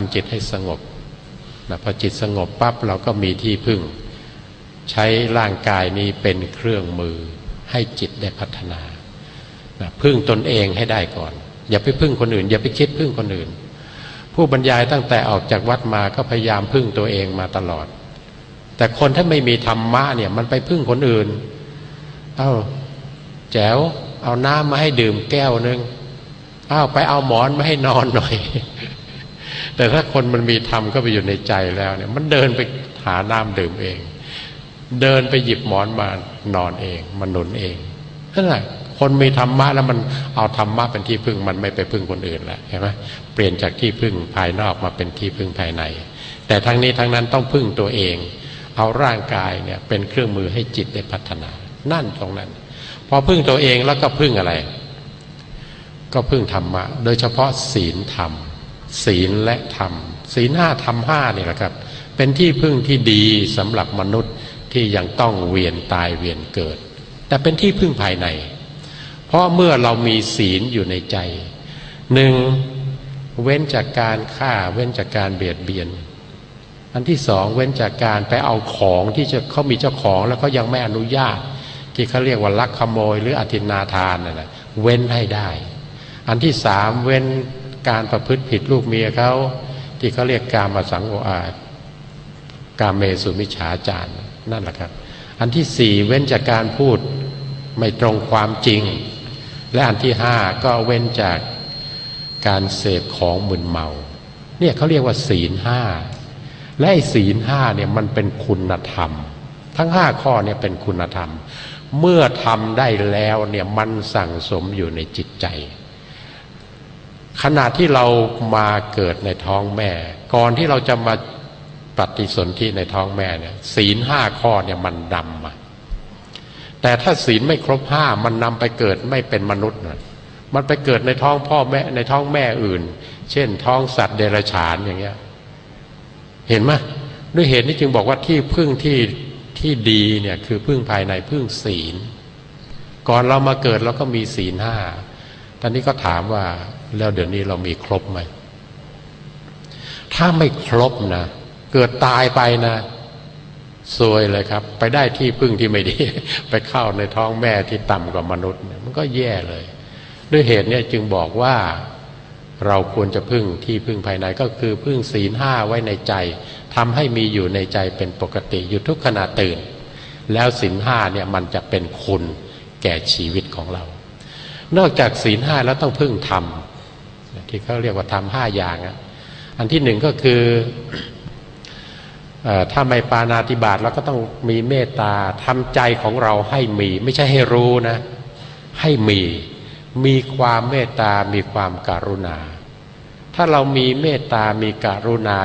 ทำจิตให้สงบนะพอจิตสงบปั๊บเราก็มีที่พึ่ง ใช้ร่างกายนี้เป็นเครื่องมือให้จิตได้พัฒนานะพึ่งตนเองให้ได้ก่อน อย่าไปพึ่งคนอื่น อย่าไปคิดพึ่งคนอื่น ผู้บรรยายตั้งแต่ออกจากวัดมาก็พยายามพึ่งตัวเองมาตลอด แต่คนถ้าไม่มีธรรมะเนี่ยมันไปพึ่งคนอื่น เอา้าแจ๋วเอาน้ำมาให้ดื่มแก้วนึงอ้าวไปเอาหมอนมาให้นอนหน่อย แต่ถ้าคนมันมีธรรมก็ไปอยู่ในใจแล้วเนี่ย มันเดินไปหาน้ำดื่มเอง เดินไปหยิบหมอนมานอนเอง มันหนุนเองนั่นแหละคนมีธรรมะแล้วมันเอาธรรมะเป็นที่พึ่งมันไม่ไปพึ่งคนอื่นแล้วเห็นไหมเปลี่ยนจากที่พึ่งภายนอกมาเป็นที่พึ่งภายใน แต่ทั้งนี้ทั้งนั้นต้องพึ่งตัวเอง เอาร่างกายเนี่ยเป็นเครื่องมือให้จิตได้พัฒนา นั่นตรงนั้น พอพึ่งตัวเองแล้วก็พึ่งอะไร ก็พึ่งธรรมะ โดยเฉพาะศีลธรรม ศีลและธรรม ศีลห้าธรรมห้านี่แหละครับ เป็นที่พึ่งที่ดีสำหรับมนุษย์ที่ยังต้องเวียนตายเวียนเกิด แต่เป็นที่พึ่งภายใน เพราะเมื่อเรามีศีลอยู่ในใจหนึ่งเว้นจากการฆ่าเว้นจากการเบียดเบียน อันที่สองเว้นจากการไปเอาของที่จะเขามีเจ้าของแล้วเขายังไม่อนุญาต ที่เขาเรียกว่าลักขโมยหรืออธินาทานนั่นแหละเว้นให้ได้ อันที่สามเว้น การประพฤติผิดลูกเมียเขาที่เขาเรียกการมาสังโออาการเมสุมิฉาจารนั่นแหละครับ อันที่สี่เว้นจากการพูดไม่ตรงความจริง และอันที่ห้าก็เว้นจากการเสพของมึนเมา เนี่ยเขาเรียกว่าศีลห้าและไอ้ศีลห้าเนี่ยมันเป็นคุณธรรม ทั้งห้าข้อเนี่ยเป็นคุณธรรม เมื่อทำได้แล้วเนี่ยมันสั่งสมอยู่ในจิตใจ ขณะที่เรามาเกิดในท้องแม่ ก่อนที่เราจะมาปฏิสนธิในท้องแม่เนี่ยศีลห้าข้อเนี่ยมันดำมาแต่ถ้าศีลไม่ครบห้ามันนำไปเกิดไม่เป็นมนุษย์นะมันไปเกิดในท้องพ่อแม่ในท้องแม่อื่น เช่น ท้องสัตว์เดรัจฉานอย่างเงี้ย เห็นไหมด้วยเหตุนี้จึงบอกว่าที่พึ่งที่ที่ดีเนี่ยคือพึ่งภายในพึ่งศีล ก่อนเรามาเกิดเราก็มีศีลห้าตอนนี้ก็ถามว่า แล้วเดี๋ยวนี้เรามีครบไหม ถ้าไม่ครบนะ เกิดตายไปนะซวยเลยครับ ไปได้ที่พึ่งที่ไม่ดี ไปเข้าในท้องแม่ที่ต่ำกว่ามนุษย์มันก็แย่เลย ด้วยเหตุนี้จึงบอกว่าเราควรจะพึ่งที่พึ่งภายในก็คือพึ่งศีลห้าไว้ในใจทำให้มีอยู่ในใจเป็นปกติอยู่ทุกขณะตื่น แล้วศีลห้าเนี่ยมันจะเป็นคุณแก่ชีวิตของเรา นอกจากศีลห้าแล้วต้องพึ่งธรรม ที่เขาเรียกว่าทำห้าอย่างอะอันที่หนึ่งก็คือออถ้าไม่ปานาติบาตเราก็ต้องมีเมตตาทำใจของเราให้มี ไม่ใช่ให้รู้นะ ให้มี มีความเมตตา มีความการุณา ถ้าเรามีเมตตา มีการุณา